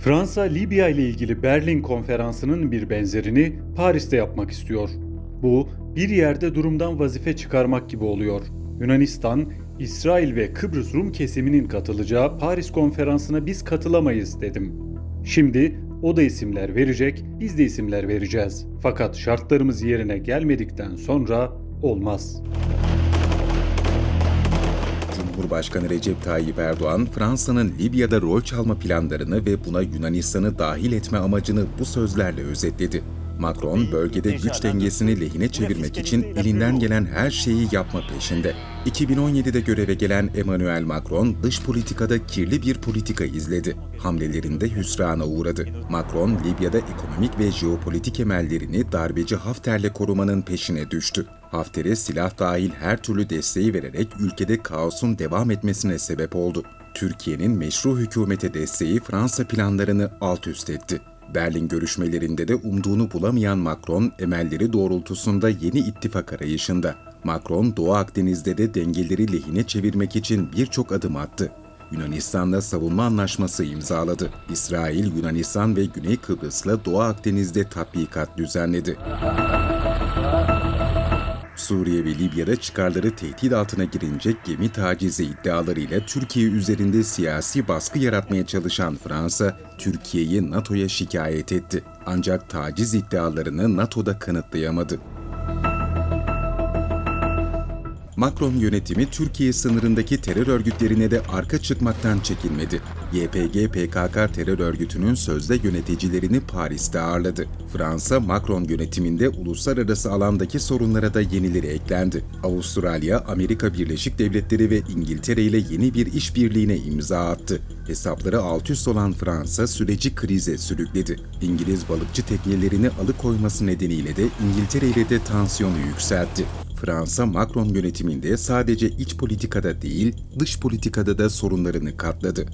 Fransa, Libya ile ilgili Berlin konferansının bir benzerini Paris'te yapmak istiyor. Bu, bir yerde durumdan vazife çıkarmak gibi oluyor. Yunanistan, İsrail ve Kıbrıs Rum kesiminin katılacağı Paris konferansına biz katılamayız dedim. Şimdi o da isimler verecek, biz de isimler vereceğiz. Fakat şartlarımız yerine gelmedikten sonra olmaz. Cumhurbaşkanı Recep Tayyip Erdoğan, Fransa'nın Libya'da rol çalma planlarını ve buna Yunanistan'ı dahil etme amacını bu sözlerle özetledi. Macron, bölgede güç dengesini lehine çevirmek için elinden gelen her şeyi yapma peşinde. 2017'de göreve gelen Emmanuel Macron, dış politikada kirli bir politika izledi. Hamlelerinde hüsrana uğradı. Macron, Libya'da ekonomik ve jeopolitik emellerini darbeci Hafter'le korumanın peşine düştü. Hafter'e silah dahil her türlü desteği vererek ülkede kaosun devam etmesine sebep oldu. Türkiye'nin meşru hükümete desteği Fransa planlarını alt üst etti. Berlin görüşmelerinde de umduğunu bulamayan Macron, emelleri doğrultusunda yeni ittifak arayışında. Macron, Doğu Akdeniz'de de dengeleri lehine çevirmek için birçok adım attı. Yunanistan'la savunma anlaşması imzaladı. İsrail, Yunanistan ve Güney Kıbrıs'la Doğu Akdeniz'de tatbikat düzenledi. Suriye ve Libya'da çıkarları tehdit altına girince gemi tacizi iddialarıyla Türkiye üzerinde siyasi baskı yaratmaya çalışan Fransa, Türkiye'yi NATO'ya şikayet etti. Ancak taciz iddialarını NATO'da kanıtlayamadı. Macron yönetimi Türkiye sınırındaki terör örgütlerine de arka çıkmaktan çekinmedi. YPG PKK terör örgütünün sözde yöneticilerini Paris'te ağırladı. Fransa, Macron yönetiminde uluslararası alandaki sorunlara da yenileri eklendi. Avustralya, Amerika Birleşik Devletleri ve İngiltere ile yeni bir işbirliğine imza attı. Hesapları alt üst olan Fransa süreci krize sürükledi. İngiliz balıkçı teknelerini alıkoyması nedeniyle de İngiltere ile de tansiyonu yükseltti. Fransa, Macron yönetiminde sadece iç politikada değil, dış politikada da sorunlarını katladı.